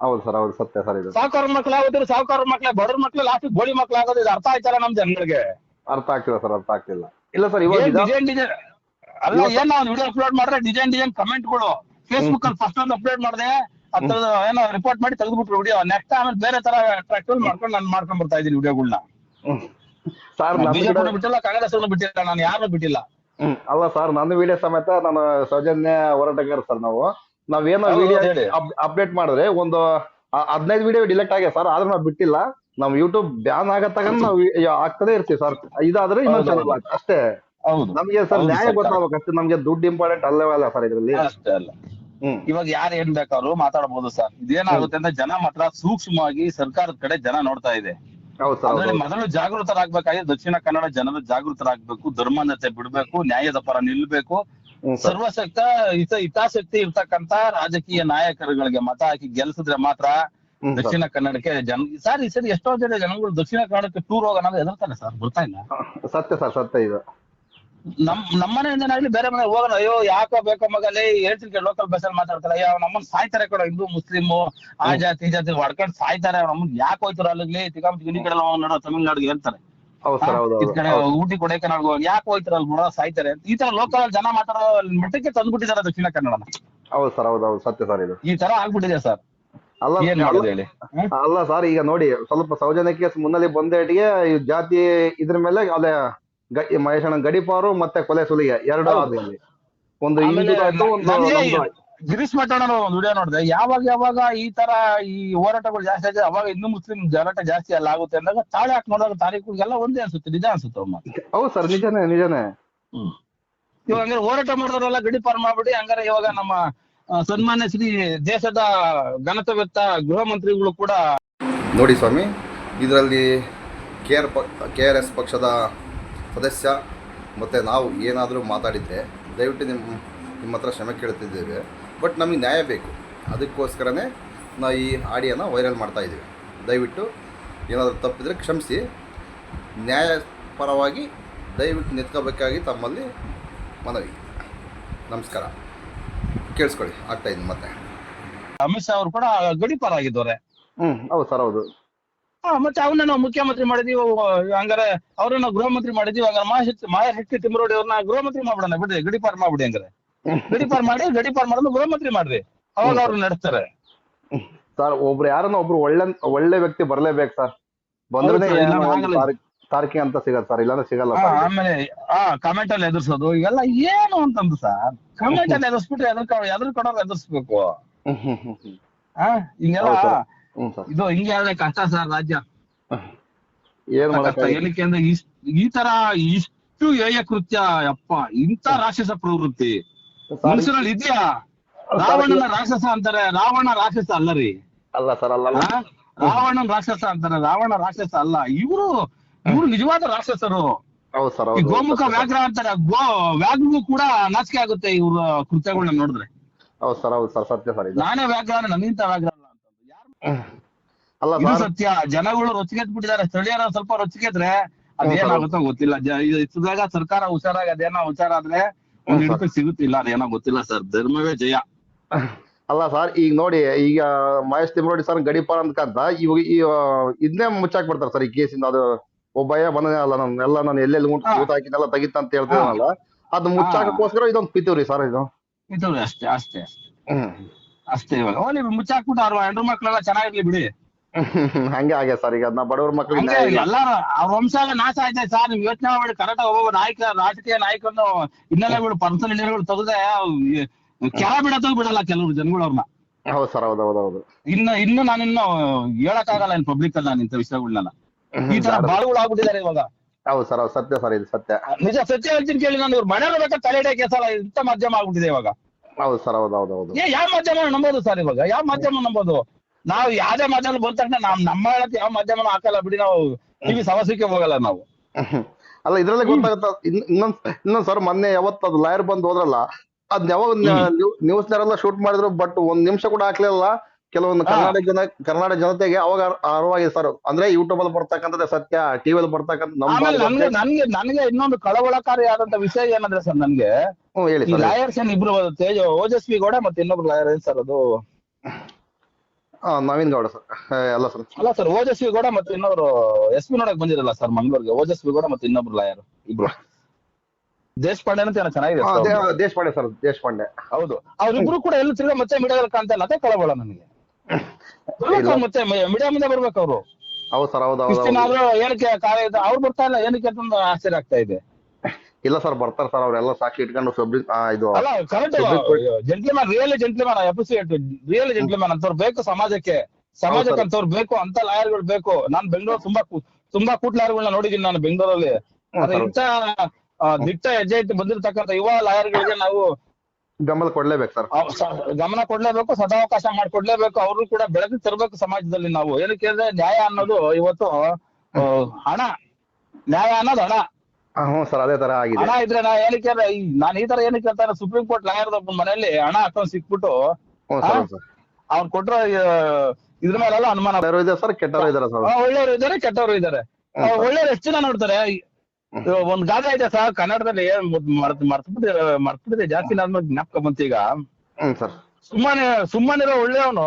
ಹೌದು ಸರ್ ಹೌದು ಸತ್ಯ ಸರ್ ಇದು. ಸಾವುಕಾರ ಮಕ್ಳು ಆಗೋದಿಲ್ಲ ಸಾವುಕಾರ ಮಕ್ಳೇ ಬಡವ್ರ ಮಕ್ಳು ಲಾಸ್ಟ್ ಗೋಳಿ ಮಕ್ಕಳ ಆಗೋದು ಇದು ಅರ್ಥ ಆಯ್ತಲ್ಲ ನಮ್ ಜನಗಳಿಗೆ ಅರ್ಥ ಆಗ್ತಿಲ್ಲ ಸರ್ ಅರ್ಥ ಆಗ್ತಿಲ್ಲ. ಇಲ್ಲ ಸರ್ ಇವಾಗ ಡಿಜೈನ್ ಡಿಸೈನ್ ಡಿಸೈನ್ ಅಲ್ಲ ಏನ್ ನಾವು ವಿಡಿಯೋ ಅಪ್ಲೋಡ್ ಮಾಡ್ರೆ ಡಿಸೈನ್ ಡಿಸೈನ್ ಕಮೆಂಟ್ಗಳು ಫೇಸ್ಬುಕ್ ಅಲ್ಲಿ ಫಸ್ಟ್ ಒಂದು ಅಪ್ಲೋಡ್ ಮಾಡಿದೆ ಅದ್ರ ಏನೋ ರಿಪೋರ್ಟ್ ಮಾಡಿ ತೆಗೆದ್ಬಿಟ್ರು ವಿಡಿಯೋ ನೆಕ್ಸ್ಟ್ ಆಮೇಲೆ ಬೇರೆ ತರ ಟ್ರ್ಯಾಕ್ಟರ್ ಮಾಡ್ಕೊಂಡು ನಾನು ಮಾಡ್ಕೊಂಡ್ ಬರ್ತಾ ಇದ್ದೀನಿ ವಿಡಿಯೋಗಳನ್ನ ಹ್ಮ್. ಸರ್ ನಾನು ಬಿಜೆಪಿ ಕಡೆ- ಬಿಟ್ಟಿಲ್ಲ ಕಾಂಗ್ರೆಸ್ ಬಿಟ್ಟಿಲ್ಲ ನಾನು ಯಾರನ್ನೂ ಬಿಟ್ಟಿಲ್ಲ. ಹ್ಮ್. ಅಲ್ಲ ಸರ್ ನನ್ನ ವಿಡಿಯೋ ಸಮೇತ ನಾನು ಸೌಜನ್ಯ ಹೋರಾಟಗಾರ ಸರ್ ನಾವು. ನಾವೇನೋ ವಿಡಿಯೋ. ಅಪ್ಡೇಟ್ ಮಾಡಿದ್ರೆ ಒಂದು ಹದಿನೈದು ವಿಡಿಯೋ ಡಿಲೆಕ್ಟ್ ಆಗಿದೆ ಸರ್ ಆದ್ರೆ ನಾವು ಬಿಟ್ಟಿಲ್ಲ. ನಮ್ ಯೂಟ್ಯೂಬ್ ಬ್ಯಾನ್ ಆಗತ್ತಾಗ ನಾವು ಆಗ್ತದೆ ಇರ್ತೀವಿ ಸರ್ ಇದಾದ್ರೆ ಇನ್ನೊಂದು ಚಾನಲ್. ಅಷ್ಟೇ. ನಮ್ಗೆ ಸರ್ ನ್ಯಾಯ. ಗೊತ್ತಾಗ್ಬೇಕು ಅಷ್ಟೇ ನಮ್ಗೆ ದುಡ್ಡು ಇಂಪಾರ್ಟೆಂಟ್ ಅಲ್ಲವೇ ಅಲ್ಲ ಸರ್ ಇದ್ರಲ್ಲಿ. ಅಷ್ಟೇ ಅಲ್ಲ. ಇವಾಗ ಯಾರು ಏನ್ ಬೇಕಾದ್ರು ಮಾತಾಡಬಹುದು ಸರ್ ಇದೇನಾಗುತ್ತೆ ಅಂದ್ರೆ ಜನ ಮಾತ್ರ ಸೂಕ್ಷ್ಮವಾಗಿ ಸರ್ಕಾರದ ಕಡೆ ಜನ ನೋಡ್ತಾ ಇದೆ. ಮೊದಲು ಜಾಗೃತರಾಗ್ಬೇಕಾಗಿ ದಕ್ಷಿಣ ಕನ್ನಡ ಜನರು ಜಾಗೃತರಾಗ್ಬೇಕು ಧರ್ಮಾನತೆ ಬಿಡ್ಬೇಕು ನ್ಯಾಯದ ಪರ ನಿಲ್ಬೇಕು ಸರ್ವಶಕ್ತ ಹಿತ ಹಿತಾಸಕ್ತಿ ಇರ್ತಕ್ಕಂತ ರಾಜಕೀಯ ನಾಯಕರುಗಳಿಗೆ ಮತ ಹಾಕಿ ಗೆಲ್ಸಿದ್ರೆ ಮಾತ್ರ ದಕ್ಷಿಣ ಕನ್ನಡಕ್ಕೆ ಜನ ಸರ್ ಈ ಸರಿ ಎಷ್ಟೋ ಜನ ಜನಗಳು ದಕ್ಷಿಣ ಕನ್ನಡಕ್ಕೆ ಟೂರ್ ಹೋಗೋಣ ಹೆದರ್ತಾರೆ ಸರ್ ಬರ್ತಾ ಇಲ್ಲ? ಸತ್ಯ ಸರ್ ಸತ್ಯ ಇದು. ನಮ್ ನಮ್ಮನೆಯಿಂದನಾಗ್ಲಿ ಬೇರೆ ಮನೆ ಹೋಗೋಣ. ಅಯ್ಯೋ ಯಾಕೋ ಬೇಕೋ ಮಗಲ್ಲಿ ಹೇಳ್ತೀನಿ ಲೋಕಲ್ ಬಸ್ ಅಲ್ಲಿ ಮಾತಾಡ್ತಾರೆ. ಅಯ್ಯೋ ನಮ್ಮನ್ ಸಾಯ್ತಾರೆ ಕೂಡ ಹಿಂದೂ ಮುಸ್ಲಿಮ್ ಆ ಜಾತಿ ಈ ಜಾತಿ ಹೊಡ್ಕೊಂಡು ಸಾಯ್ತಾರೆ. ನಮ್ಮನ್ ಯಾಕೆ ಹೋಯ್ತಾರ ಅಲ್ಲಿ ತಿಗಾಮ್ ಕಡೆ ನೋಡೋ ತಮಿಳ್ನಾಡಿಗೆ ಹೇಳ್ತಾರೆ. ಈ ಕಡೆ ಊಟಿ ಕೊಡೈಕನಾಡ್ಗೋ ಯಾಕೆ ಹೋಯ್ತಾರ ಅಲ್ಲಿ ನೋಡೋ ಸಾಯ್ತಾರೆ. ಈ ತರ ಲೋಕಲ್ ಜನ ಮಾತಾಡೋ ಮಟ್ಟಕ್ಕೆ ತಂದ್ಬಿಟ್ಟಿದ್ದಾರೆ ದಕ್ಷಿಣ ಕನ್ನಡನ. ಹೌದು ಸರ್ ಹೌದು ಹೌದು ಸತ್ಯ ಸರ್ ಇದು. ಈ ತರ ಆಗ್ಬಿಟ್ಟಿದೆ ಸರ್. ಅಲ್ಲ ಏನ್ ಅಲ್ಲ- ಮಾಡೋದು ಹೇಳಿ? ಅಲ್ಲ ಸರ್ ಈಗ ನೋಡಿ ಸ್ವಲ್ಪ ಸೌಜನ್ಯಕ್ಕೆ ಮುನ್ನಲ್ಲಿ ಬಂದೇಟಿಗೆ ಈ ಜಾತಿ ಇದ್ರ ಮೇಲೆ ಅದೇ ಮಹೇಶನ ಮಹೇಶಣ್ಣ ಗಡಿಪಾರು ಮತ್ತೆ ಕೊಲೆ ಸುಲಿಗೆ ಎರಡು. ಒಂದು ಹಿಂದೂ ಒಂದು ಗಿರೀಶ್ ಮಠಣ್ಣ ಒಂದು ವಿಡಿಯೋ ನೋಡಿದೆ. ಯಾವಾಗ ಯಾವಾಗ ಈ ತರ ಈ ಹೋರಾಟಗಳು ಜಾಸ್ತಿ ಆಗಿದೆ ಅವಾಗ ಇನ್ನು ಮುಸ್ಲಿಂ ಜಾರಾಟ ಜಾಸ್ತಿ ಎಲ್ಲ ಆಗುತ್ತೆ ಅಂದಾಗ ತಾಳೆ ಹಾಕಿ ನೋಡಿದಾಗ ತಾರೀಕುಗೆಲ್ಲ ಒಂದೇ ಅನ್ಸುತ್ತೆ. ನಿಜ ಅನ್ಸುತ್ತೆ ಅಮ್ಮ? ಹೌದು ಸರ್ ನಿಜನೇ ನಿಜನೇ. ಇವಾಗ ಹಂಗಾರೆ ಹೋರಾಟ ಮಾಡಿದವರೆಲ್ಲ ಗಡಿ ಪಾರ್ ಮಾಡ್ಬಿಡಿ ಹಂಗಾರೆ ಇವಾಗ ನಮ್ಮ ಸನ್ಮಾನ್ಯ ಶ್ರೀ ದೇಶದ ಘನತವೆತ್ತ ಗೃಹ ಮಂತ್ರಿಗಳು ಕೂಡ ನೋಡಿ ಸ್ವಾಮಿ ಇದರಲ್ಲಿ ಕೆ ಆರ್ ಪ ಕೆ ಆರ್ ಎಸ್ ಪಕ್ಷದ ಸದಸ್ಯ ಮತ್ತು ನಾವು ಏನಾದರೂ ಮಾತಾಡಿದ್ದೆ ದಯವಿಟ್ಟು ನಿಮ್ಮ ನಿಮ್ಮ ಹತ್ರ ಶ್ರಮ ಕೇಳ್ತಿದ್ದೇವೆ. ಬಟ್ ನಮಗೆ ನ್ಯಾಯ ಬೇಕು. ಅದಕ್ಕೋಸ್ಕರನೇ ನಾವು ಈ ಆಡಿಯೋನ ವೈರಲ್ ಮಾಡ್ತಾ ಇದ್ದೀವಿ. ದಯವಿಟ್ಟು ಏನಾದರೂ ತಪ್ಪಿದರೆ ಕ್ಷಮಿಸಿ. ನ್ಯಾಯ ಪರವಾಗಿ ದಯವಿಟ್ಟು ನಿಂತ್ಕೋಬೇಕಾಗಿ ತಮ್ಮಲ್ಲಿ ಮನವಿ. ನಮಸ್ಕಾರ. ಕೇಳಿಸ್ಕೊಳ್ಳಿ. ಆಗ್ತಾ ಇದ್ದೀನಿ ಮತ್ತೆ. ಅಮಿತ್ ಶಾ ಅವರು ಕೂಡ ಗಡಿಪಾರ ಆಗಿದ್ದಾರೆ ಆಗಿದ್ದವ್ರೆ. ಹ್ಮ್ ಹೌದು ಸರ್ ಹೌದು. ಹಾ, ಮತ್ತೆ ಅವನ್ನ ನಾವು ಮುಖ್ಯಮಂತ್ರಿ ಮಾಡಿದೀವಿ. ಹಂಗಾರೆ ಅವ್ರನ್ನ ಗೃಹ ಮಂತ್ರಿ ಮಾಡಿದೀವಿ. ಹಂಗಾರೆ ಮಹೇಶ್ ಮಹೇಶ್ ತಿಮ್ಮರೋಡಿ ಅವ್ರನ್ನ ಗೃಹ ಮಂತ್ರಿ ಮಾಡ್ಬಿಡೋಣ. ಬಿಡ್ರಿ ಗಡಿಪಾರ ಮಾಡ್ಬಿಡಿ ಹಂಗಾರೆ. ಗಡಿ ಪಾರ್ ಮಾಡಿ ಗಡಿ ಪಾರ್ ಮಾಡೋದು ಗೃಹ ಮಂತ್ರಿ ಮಾಡ್ರಿ. ಅವಾಗ ಅವ್ರು ನಡೆಸ್ತಾರೆ. ಸರ್ ಒಬ್ರು ಯಾರನ್ನ ಒಬ್ರು ಒಳ್ಳೆ ಒಳ್ಳೆ ವ್ಯಕ್ತಿ ಬರ್ಲೇಬೇಕು ಸರ್ ಬಂದ್ರೆ ತಾರ್ಕಿ ಅಂತ ಸಿಗತ್ತೆ ಸರ್ ಇಲ್ಲಾಂದ್ರೆ ಸಿಗಲ್ಲ ಆಮೇಲೆ ಆ ಕಮೆಂಟ್ ಅಲ್ಲಿ ಎದುರ್ಸೋದು. ಇವೆಲ್ಲ ಏನು ಅಂತಂದು ಸರ್ ಕಮೆಂಟ್ ಅಲ್ಲಿ ಎದುರ್ಸ್ಬಿಟ್ರೆ ಎದ್ರ ಎದ್ರ ಕೊಡೋರು ಎದುರ್ಸ್ಬೇಕು. ಹಿಂಗೆಲ್ಲ ಇದು ಹಿಂಗೆ ಆದ್ರೆ ಕಷ್ಟ ಸರ್ ರಾಜ್ಯ. ಏನ್ ಏನಕ್ಕೆ ಅಂದ್ರೆ ಈ ತರ ಇಷ್ಟು ಏಯ ಕೃತ್ಯ ಅಪ್ಪ ಇಂತ ರಾಕ್ಷಸ ಪ್ರವೃತ್ತಿ. ಮನುಷ್ಯರಲ್ಲಿ ಇದೆಯಾ? ರಾವಣನ ರಾಕ್ಷಸ ಅಂತಾರೆ. ರಾವಣ ರಾಕ್ಷಸ ಅಲ್ಲ ರೀ. ಅಲ್ಲ ಸರ್ ಅಲ್ಲ ರಾವಣನ ರಾಕ್ಷಸ ಅಂತಾರೆ. ರಾವಣ ರಾಕ್ಷಸ ಅಲ್ಲ. ಇವರು ಇವ್ರು ನಿಜವಾದ ರಾಕ್ಷಸರು. ಈ ಗೋಮುಖ ವ್ಯಾಘ್ರ ಅಂತಾರೆ. ಗೋ ವ್ಯಾಘ್ರಿಗೂ ಕೂಡ ನಾಚಿಕೆ ಆಗುತ್ತೆ ಇವ್ರ ಕೃತ್ಯಗಳನ್ನ ನೋಡಿದ್ರೆ. ಹೌದು ಸರ್ ಹೌದು ಸರ್ ಸತ್ಯ ಸರ್ ನಾನೇ ವ್ಯಾಘ್ರ ಅಂದ್ರೆ ನನ್ನಿಂತ ವ್ಯಾಘ್ರ ಅಲ್ಲ ಅಂತ ಅಲ್ಲ ಇದು ಸತ್ಯ. ಜನಗಳು ರೊಚ್ಚಿಗೆದ್ ಬಿಟ್ಟಿದ್ದಾರೆ ಸ್ಥಳೀಯರ ಸ್ವಲ್ಪ ರೊಚ್ಚಿಗೆದ್ರೆ ಅದೇನಾಗುತ್ತೋ ಗೊತ್ತಿಲ್ಲ. ಇತ್ತಿದಾಗ ಸರ್ಕಾರ ಹುಷಾರಾಗಿ ಅದೇನೋ ಹುಷಾರಾದ್ರೆ ಒಂದ್ ಸಿಗುತ್ತಿಲ್ಲ ಅದೇನೋ ಗೊತ್ತಿಲ್ಲ ಸರ್. ಧರ್ಮವೇ ಜಯ. ಅಲ್ಲ ಸರ್ ಈಗ ನೋಡಿ ಈಗ ಮಹೇಶ್ ತಿಮ್ಮರೋಡಿ ಸರ್ ಗಡಿಪಾರ ಅಂತಕ್ಕಂತ ಇವಾಗ ಈ ಇದನ್ನೇ ಮುಚ್ಚಾಕ್ ಬಿಡ್ತಾರೆ ಸರ್ ಈ ಕೇಸಿಂದ. ಅದು ಒಬ್ಬಯ್ಯ ಬಂದನೇ ಅಲ್ಲ ನಾನು ಎಲ್ಲ ನಾನು ಎಲ್ಲೆಲ್ಲಿ ಊಟ ಹಾಕಿದ್ದೆಲ್ಲ ತೆಗಿತ ಅಂತ ಹೇಳ್ತೀನಲ್ಲ ಅದು ಮುಚ್ಚಾಕೋಸ್ಕರ ಇದೊಂದು ಪಿತೂರಿ ಸರ್ ಇದು. ಇದು ಅಷ್ಟೇ ಅಷ್ಟೇ. ಅಷ್ಟೇ ಇವಾಗ. ಓಲಿ ಮುಚ್ಚಾಕ್ಬಿಟ್ಟು ಅವ್ರ ಹೆಣ್ಣು ಮಕ್ಳೆಲ್ಲ ಚೆನ್ನಾಗಿರ್ಲಿ ಬಿಡಿ. ಹಂಗೆ ಆಗ್ಯದ ಸರ್. ಈಗ ಅದನ್ನ ಬಡವ್ರ ಮಕ್ಳಿಗೆ ಹಂಗೆ ನ್ಯಾಯ ಇಲ್ಲ. ಎಲ್ಲಾರು ಅವ್ರ ನಾಶ ಆಯ್ತಾ ಸರ್. ನಿಮ್ ಯೋಚನೆ ಮಾಡಿ ಕರೆಕ್ಟ್ ಒಬ್ಬೊಬ್ಬ ನಾಯಕ ರಾಜಕೀಯ ನಾಯಕರನ್ನು ಹಿನ್ನೆಲೆಗಳು ಪರ್ಸನಲ್ ಹಿನ್ನೆಲೆಗಳು ತೆಗೆದ್ರೆ ಕೆಳ ಬಿಡತ್ತೂ ಬಿಡಲ್ಲ ಕೆಲವರು ಜನಗಳು ಅವ್ರನ್ನ ಹೌದು ಸರ್ ಹೌದು ಹೌದು ಹೌದು. ಇನ್ನು ಇನ್ನು ನಾನಿನ್ನು ಹೇಳಕ್ಕಾಗಲ್ಲ ಇನ್ ಪಬ್ಲಿಕ್ ಅಲ್ಲಿ ನಾನು ಇಂಥ ವಿಷಯಗಳನ್ನ ಈ ತರ ಬಾಳುಗಳು ಆಗ್ಬಿಟ್ಟಿದ್ದಾರೆ ಇವಾಗ. ಹೌದು ಸರ್ ಹೌದು. ಸತ್ಯ ಸರ್ ಇದು ಸತ್ಯ. ನಿಜ ಸತ್ಯ ಹೇಳ್ತೀನಿ ಕೇಳಿ ನಾನು. ಇವ್ರ ಮನೆ ಬೇಕಾದ ತಲೆ ಇಡಕ್ಕೆ ಕೆಸಲ್ಲ ಇಂಥ ಮಾಧ್ಯಮ ಆಗ್ಬಿಟ್ಟಿದೆ ಇವಾಗ. ಹೌದು ಸರ್ ಹೌದು ಹೌದು ಹೌದು. ಏ ಯಾವ ಮಾಧ್ಯಮ ನಂಬೋದು ಸರ್ ಇವಾಗ? ಯಾವ ಮಾಧ್ಯಮ ನಂಬೋದು? ನಾವು ಯಾವ್ದೇ ಮಾಧ್ಯಮ ಬಂದ ತಕ್ಷಣ ನಾವ್ ನಮ್ಮ ಹೇಳಕ್ಕೆ ಯಾವ ಮಾಧ್ಯಮ ಹಾಕಲ್ಲ ಬಿಡಿ ನಾವು ಟಿವಿ ಸಮಸ್ಯೆಗೆ ಹೋಗಲ್ಲ ನಾವು. ಅಲ್ಲ ಇದ್ರಲ್ಲೇ ಗೊತ್ತಾಗತ್ತ. ಇನ್ನೊಂದ್ ಇನ್ನೊಂದ್ ಸರ್ ಮೊನ್ನೆ ಯಾವತ್ತ ಅದು ಲಾಯರ್ ಬಂದು ಹೋದ್ರಲ್ಲ ಅದ್ ಯಾವಾಗ ನ್ಯೂಸ್ ನರೆಲ್ಲ ಶೂಟ್ ಮಾಡಿದ್ರು ಬಟ್ ಒಂದ್ ನಿಮಿಷ ಕೂಡ ಹಾಕ್ಲಿಲ್ಲ. ಕೆಲವೊಂದು. ಕರ್ನಾಟಕ ಜನ ಕರ್ನಾಟಕ ಜನತೆಗೆ ಅವಾಗ ಅರ್- ಅರಿವಾಗಿದೆ ಸರ್. ಅಂದ್ರೆ ಯೂಟ್ಯೂಬ್ ಅಲ್ಲಿ ಬರ್ತಕ್ಕಂಥದ್ದೇ ಸತ್ಯ ಟಿವಿ ಅಲ್ಲಿ ಬರ್ತಕ್ಕಂಥ ಭಾಗದ ನನ್ಗೆ ನನ್ಗೆ ಇನ್ನೊಂದು ಕಳವಳಕಾರಿಯಾದಂತ ವಿಷಯ ಏನಂದ್ರೆ ಸರ್ ನನ್ಗೆ ಲಾಯರ್ಸ್ ಏನ್ ಇಬ್ರು ತೇಜ ಓಜಸ್ವಿ ಗೌಡ ಮತ್ತೆ ಇನ್ನೊಬ್ರು ಲಾಯರ್ ಏನ್ ಸರ್ ಅದು? ನವೀನ್ ಗೌಡ ಸರ್. ಎಲ್ಲ ಸರ್. ಅಲ್ಲ ಸರ್ ಓಜಸ್ವಿ ಗೌಡ ಮತ್ತೆ ಇನ್ನೊಬ್ರು ಎಸ್ ಪಿ ನೋಡಕ್ ಬಂದಿರಲ್ಲ ಸರ್ ಮಂಗ್ಳೂರ್ಗೆ. ಓಜಸ್ವಿ ಗೌಡ ಮತ್ತೆ ಇನ್ನೊಬ್ರು ಲಾಯರ್ ಇಬ್ರು. ದೇಶಪಾಂಡೆ ಅಂತ ಏನೋ ಚೆನ್ನಾಗಿದೆ ಹಾ, ದೇ-. ದೇಶಪಾಂಡೆ ಸರ್ ದೇಶಪಾಂಡೆ ಹೌದು. ಅವ್ರಿಬ್ರು ಕೂಡ ಎಲ್ಲ ತಿರ್ಗಾ ಮತ್ತೆ ಮೀಡಿಯಾದಲ್ಲಿ ಕಾಣ್ತಾ ಇಲ್ಲ. ಅದೇ ಕಳವಳ ನನಗೆ. ಬರ್ಬೇಕು ಅವ್ರು ಮತ್ತೆ ಮೀಡಿಯಾ ಮುಂದೆ ಬರ್ಬೇಕು ಅವರು. ಹೌದು ಸರ್ ಹೌದು ಹೌದು ಇಷ್ಟಿನ ಹೌದು ಏನಕ್ಕೆ ಕಾರ್ಯ ಅವ್ರು ಬರ್ತಾ ಇಲ್ಲ ಏನಕ್ಕೆ ಅಂತ ಒಂದು ಆಶ್ಚರ್ಯ ಆಗ್ತಾ ಇದೆ. ಇಲ್ಲ ಸರ್ ಬರ್ತಾರೆ ಸರ್ ಅವರೆಲ್ಲ ಸಾಕ್ಷಿ ಇಟ್ಕೊಂಡು ಸುಬ್ರಿ ಇದು ಅಲ್ಲ correct gentleman real gentleman appreciate real gentleman ಅಂತವ್ರು ಬೇಕು ಸಮಾಜಕ್ಕೆ. ಸಮಾಜಕ್ಕೆ ಅಂತವ್ರು ಬೇಕು ಅಂತ ಲಾಯರ್ಗಳು ಬೇಕು. ನಾನ್ ಬೆಂಗಳೂರು ತುಂಬಾ ತುಂಬಾ ಕೂಟ್ ಲಾಯರ್ಗಳನ್ನ ನೋಡಿದೀನಿ ನಾನು ಬೆಂಗಳೂರಲ್ಲಿ. ಆದ್ರೆ ಇಂತ ದಿಟ್ಟ ಹೆಜ್ಜೆ ಇಟ್ಟು ಬಂದಿರ್ತಕ್ಕಂಥ ಯುವ ಲಾಯರ್ಗಳಿಗೆ ನಾವು ಗಮನ ಕೊಡ್ಲೇಬೇಕು ಸರ್. ಗಮನ ಕೊಡ್ಲೇಬೇಕು ಸದಾವಕಾಶ ಮಾಡ್ಕೊಡ್ಲೇಬೇಕು ಅವರು ಕೂಡ ಬೆಳಕು ತರಬೇಕು ಸಮಾಜದಲ್ಲಿ ನಾವು. ಏನಕ್ಕೆ ಅಂದ್ರೆ ನ್ಯಾಯ ಅನ್ನೋದು ಇವತ್ತು ಹಣ. ನ್ಯಾಯ ಅನ್ನೋದು ಹಣ. ಹ್ಞೂ ಸರ್ ಅದೇ ತರ ಆಗಿದೆ. ಹಣ ಇದ್ರೆ ನಾ ಏನಕ್ಕೆ ಅಂದ್ರೆ ಈ- ನಾನು ಈ ತರ ಏನಕ್ಕೆ ಹೇಳ್ತಾರೆ ಸುಪ್ರೀಂ ಕೋರ್ಟ್ ಲಾಯರ್ ಒಬ್ಬ ಮನೆಯಲ್ಲಿ ಹಣ ಅಕೌಂಟ್ ಸಿಕ್ಬಿಟ್ಟು ಹ್ಞೂ ಸರ್ ಹ್ಞೂ ಸರ್. ಅವ್ರು ಕೊಟ್ರ ಇದ್ರ ಮೇಲೆಲ್ಲ ಅನುಮಾನ ಒಳ್ಳೆಯವರು ಸರ್ ಕೆಟ್ಟವರು ಇದಾರೆ ಸರ್ ಒಳ್ಳೆಯವರು ಇದಾರೆ ಕೆಟ್ಟವರು ಇದಾರೆ ಒಳ್ಳೆಯವ್ರು ಎಷ್ಟು ಜನ ನೋಡ್ತಾರೆ? ಇವಾಗ ಒಂದ್ ಗಾದೆ ಐತೆ ಸರ್ ಕನ್ನಡದಲ್ಲಿ ಮರ್ತ್ ಮರ್ತ್ಬಿಟ್ಟಿದೆ ಮರ್ತ್ಬಿಟ್ಟಿದೆ ಜಾಸ್ತಿ ನಾನು ಜ್ಞಾಪಕ ಬಂತು ಈಗ. ಸರ್. ಸುಮ್ಮನೆ ಸುಮ್ಮನಿರೋ ಒಳ್ಳೆಯವನು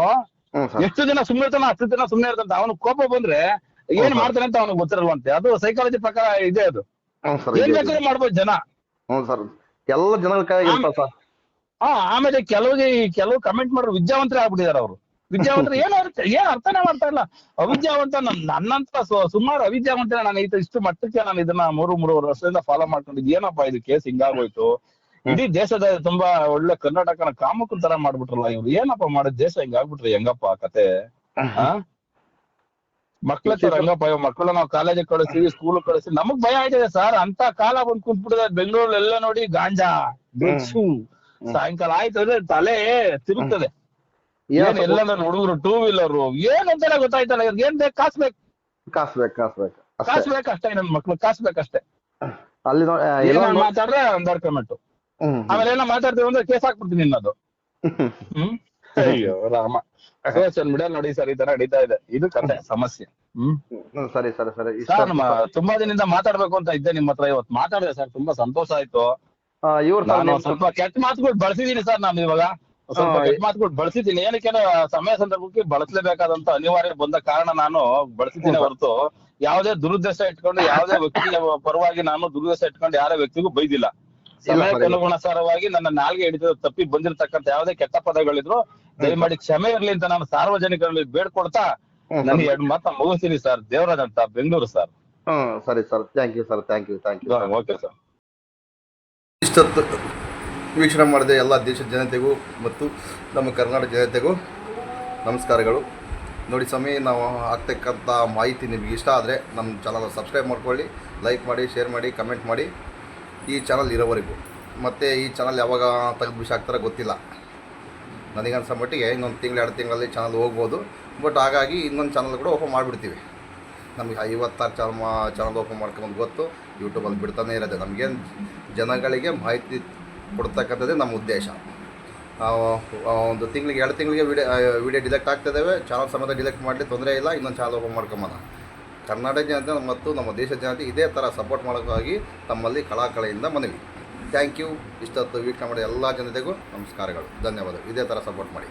ಸರ್. ಎಷ್ಟು ಜನ ಸುಮ್ಮನೆ ಇರ್ತಾನ ಹತ್ತು ಜನ ಸುಮ್ಮನೆ ಇರ್ತಾನೆ ಅವನು ಕೋಪ ಬಂದ್ರೆ ಏನ್ ಮಾಡ್ತಾನೆ ಅಂತ ಅವನಿಗೆ ಗೊತ್ತಿರಲ್ವಂತೆ. ಅದು ಸೈಕಾಲಜಿ ಪ್ರಕಾರ ಇದೆ ಅದು. ಹ್ಮ್ ಸರ್ ಏನ್ ಇದೆ, ಇದೆ. ಬೇಕಾದ್ರೂ ಮಾಡ್ಬೋದು ಜನ. ಹ್ಮ್ ಸರ್ ಎಲ್ಲ ಜನಗಳ ಕೈ ಇರ್ತಾವ ಸರ್. ಹಾ ಆಮೇಲೆ ಕೆಲವಿಗೆ ಕೆಲವು ಕಮೆಂಟ್ ಮಾಡ್ರು ವಿದ್ಯಾವಂತರೇ ಆಗ್ಬಿಟ್ಟಿದಾರೆ ಅವರು. ವಿದ್ಯಾವಂತರು ಏನ್ ಅರ್ಥ ಏನ್ ಅರ್ಥನೇ ಮಾಡ್ತಾ ಇಲ್ಲ. ಅವಿದ್ಯಾವಂತ ನನ್- ನನ್ನಂತ ಸು- ಸುಮಾರು ಅವಿದ್ಯಾವಂತ ನಾನು ಇದು ಇಷ್ಟು ಮಟ್ಟಕ್ಕೆ ನಾನು ಇದನ್ನ ಮೂರು ಮೂರು ವರ್ಷದಿಂದ ಫಾಲೋ ಮಾಡ್ಕೊಂಡಿದ್ದು ಏನಪ್ಪಾ ಇದು ಕೇಸ್ ಹಿಂಗಾಗೋಯ್ತು ಇಡೀ ದೇಶದ ತುಂಬಾ ಒಳ್ಳೆ ಕರ್ನಾಟಕನ ಕಾಮಕ್ಕನ ತರ ಮಾಡ್ಬಿಟ್ರಲ್ಲ ಇವ್ರು. ಏನಪ್ಪಾ ಮಾಡಿದ್ ದೇಶ ಹಿಂಗಾಗ್ಬಿಟ್ರಿ ಹೆಂಗಪ್ಪ ಕತೆ? ಆ? ಮಕ್ಳ ರಂಗಪ್ಪ ಇವಾಗ ಮಕ್ಕಳು ನಾವು ಕಾಲೇಜಿಗೆ ಕಳಿಸ್ತೀವಿ ಸ್ಕೂಲ್ ಕಳಿಸ್ತೀವಿ ನಮಗ್ ಭಯ ಆಗಿದೆ ಸರ್. ಅಂತ ಕಾಲ ಬಂದ್ ಕುಂತ್ಬಿಟ್ಟಿದೆ ಬೆಂಗಳೂರಲ್ಲಿ ಎಲ್ಲ ನೋಡಿ ಗಾಂಜಾ ಡ್ರಗ್ಸು ಸಾಯಂಕಾಲ ಆಯ್ತು ಅಂದ್ರೆ ತಲೆ ತಿರುಗ್ತದೆ. ಏನ್ ಎಲ್ಲ ಹುಡುಗರು ಟೂ ವೀಲರ್ ಏನ್ ಅಂತಾನೆ ಗೊತ್ತಾಯ್ತಲ್ಲ ಇವ್ರಿಗೆ ಏನ್ ಬೇಕು ಕಾಸ್ ಬೇಕು. ಕಾಸ್ ಬೇಕು ಕಾಸ್ ಬೇಕು ಕಾಸ್ ಬೇಕಷ್ಟೇ ನನ್ ಮಕ್ಳು ಕಾಸ್ ಬೇಕಷ್ಟೇ ಅಲ್ಲಿ ಮಾತಾಡ್ರೆ ಒಂದ್ ಕಮೆಂಟ್. ಆಮೇಲೆ ಏನೋ ಮಾತಾಡ್ತೀವಿ ಅಂದ್ರೆ ಕೇಸ್ ಹಾಕ್ಬಿಡ್ತೀನಿ ನಿನ್ನದು. ಹ್ಮ್? ಅಯ್ಯೋ ರಾಮ. ಸೋಷಿಯಲ್ ಮೀಡಿಯಾ ನೋಡಿ ಸರ್ ಈ ತರ ನಡೀತಾ ಇದೆ. ಇದು ಕತೆ ಸಮಸ್ಯೆ. ಹ್ಮ್? ಹ್ಮ್, ಸರಿ ಸರಿ ಸರಿ. ಇಷ್ಟ ಸರ್ ನಮ್ಮ ತುಂಬಾ ದಿನದಿಂದ ಮಾತಾಡ್ಬೇಕು ಅಂತ ಇದ್ದೆ ನಿಮ್ಮ ಹತ್ರ ಇವತ್ತು. ಮಾತಾಡಿದೆ ಸರ್ ತುಂಬಾ ಸಂತೋಷ ಆಯ್ತು. ಇವ್ರು ಸರ್ ನಾನು ಸ್ವಲ್ಪ ಕೆಟ್ಟ ಮಾತುಗಳು ಬಳಸಿದೀನಿ ಸರ್ ನಾನು ಇವಾಗ. ಸ್ವಲ್ಪ ಹಾ, ಕೆಟ್ಟ ಮಾತುಗಳು ಬಳಸಿದ್ದೀನಿ ಏನಕ್ಕೆ ಸಮಯ ಸಂದರ್ಭಕ್ಕೆ ಬಳಸಲೇಬೇಕಾದಂತ ಅನಿವಾರ್ಯ ಬಂದ ಕಾರಣ ನಾನು ಬಳಸಿದ್ದೀನಿ ಹೊರತು. ಯಾವುದೇ ದುರುದ್ದೇಶ ಇಟ್ಕೊಂಡು ಯಾವುದೇ ವ್ಯಕ್ತಿಯ ಪರವಾಗಿ ನಾನು ದುರುದ್ದೇಶ ಇಟ್ಕೊಂಡು ಯಾರೇ ವ್ಯಕ್ತಿಗೂ ಬೈದಿಲ್ಲ. ಸಮಯಕ್ಕೆ ಇಲ್ಲ. ಅನುಗುಣಸಾರವಾಗಿ ನನ್ನ ನಾಲ್ಗೆ ಹಿಡಿದು ತಪ್ಪಿ ಬಂದಿರತಕ್ಕಂತ ಯಾವುದೇ ಕೆಟ್ಟ ಪದಗಳಿದ್ರು ದಯಮಾಡಿ ಕ್ಷಮೆ ಇರ್ಲಿ ಅಂತ ನಾನು ಸಾರ್ವಜನಿಕರಲ್ಲಿ ಬೇಡ್ಕೊಡ್ತಾ ನಾನು ನನಗೆ ಎರಡು ಮಾತ ಮುಗಿಸ್ತೀನಿ ಸರ್. ದೇವರಾಜ್ ಅಂತ ಬೆಂಗಳೂರು ಸರ್. ಹ್ಮ್ ಸರಿ sir. Thank you sir thank you thank you okay sir. ಇಷ್ಟೊತ್ತು ವೀಕ್ಷಣೆ ಮಾಡಿದ ಎಲ್ಲ ದೇಶದ ಜನತೆಗೂ ಮತ್ತು ನಮ್ಮ ಕರ್ನಾಟಕ ಜನತೆಗೂ ನಮಸ್ಕಾರಗಳು. ನೋಡಿ ಸ್ವಾಮಿ ನಾವು ಆಗ್ತಕ್ಕಂಥ ಮಾಹಿತಿ ನಿಮಗೆ ಇಷ್ಟ ಆದರೆ ನಮ್ಮ ಚಾನಲ್ ಸಬ್ಸ್ಕ್ರೈಬ್ ಮಾಡ್ಕೊಳ್ಳಿ ಲೈಕ್ ಮಾಡಿ ಶೇರ್ ಮಾಡಿ ಕಮೆಂಟ್ ಮಾಡಿ. ಈ ಚಾನಲ್ ಇರೋವರೆಗೂ. ಮತ್ತು ಈ ಚಾನಲ್ ಯಾವಾಗ ತೆಗೆದು ಬಿಸಿ ಹಾಕ್ತಾರೋ ಗೊತ್ತಿಲ್ಲ. ನನಗನ್ಸೋ ಮಟ್ಟಿಗೆ ಇನ್ನೊಂದು ತಿಂಗಳು, ಎರಡು ತಿಂಗಳಲ್ಲಿ ಚಾನಲ್ ಹೋಗ್ಬೋದು. ಬಟ್ ಹಾಗಾಗಿ ಇನ್ನೊಂದು ಚಾನಲ್ ಕೂಡ ಓಪನ್ ಮಾಡಿಬಿಡ್ತೀವಿ. ನಮಗೆ ಐವತ್ತಾರು ಚಾನಲ್ ಚಾನಲ್ ಓಪನ್ ಮಾಡ್ಕೊಂಡು ಗೊತ್ತು. ಯೂಟ್ಯೂಬಲ್ಲಿ ಬಿಡ್ತಾನೆ ಇರೋದೆ ನಮಗೇನು ಜನಗಳಿಗೆ ಮಾಹಿತಿ ಕೊಡ್ತಕ್ಕಂಥದ್ದೇ ನಮ್ಮ ಉದ್ದೇಶ. ಒಂದು ತಿಂಗಳಿಗೆ, ಎರಡು ತಿಂಗಳಿಗೆ ವಿಡಿಯೋ ವಿಡಿಯೋ ಡಿಲೆಕ್ಟ್ ಆಗ್ತಿದ್ದಾವೆ ಚಾನಲ್ ಸಮೇತ ಡಿಲೆಕ್ಟ್ ಮಾಡಲಿ ತೊಂದರೆ ಇಲ್ಲ. ಇನ್ನೊಂದು ಚಾನಲ್ ಓಪನ್ ಮಾಡ್ಕೊಂಬೋಣ ಕರ್ನಾಟಕ ಜನತೆ ಮತ್ತು ನಮ್ಮ ದೇಶ ಜನತೆ ಇದೇ ಥರ ಸಪೋರ್ಟ್ ಮಾಡೋಕ್ಕಾಗಿ ತಮ್ಮಲ್ಲಿ ಕಲಾಕಲೆಯಿಂದ ಮನವಿ ಥ್ಯಾಂಕ್ ಯು ಇಷ್ಟೊತ್ತು ವೀಕ್ಷಣೆ ಮಾಡಿದ ಎಲ್ಲ ಜನತೆಗೂ ನಮಸ್ಕಾರಗಳು. ಧನ್ಯವಾದ ಇದೇ ಥರ ಸಪೋರ್ಟ್ ಮಾಡಿ.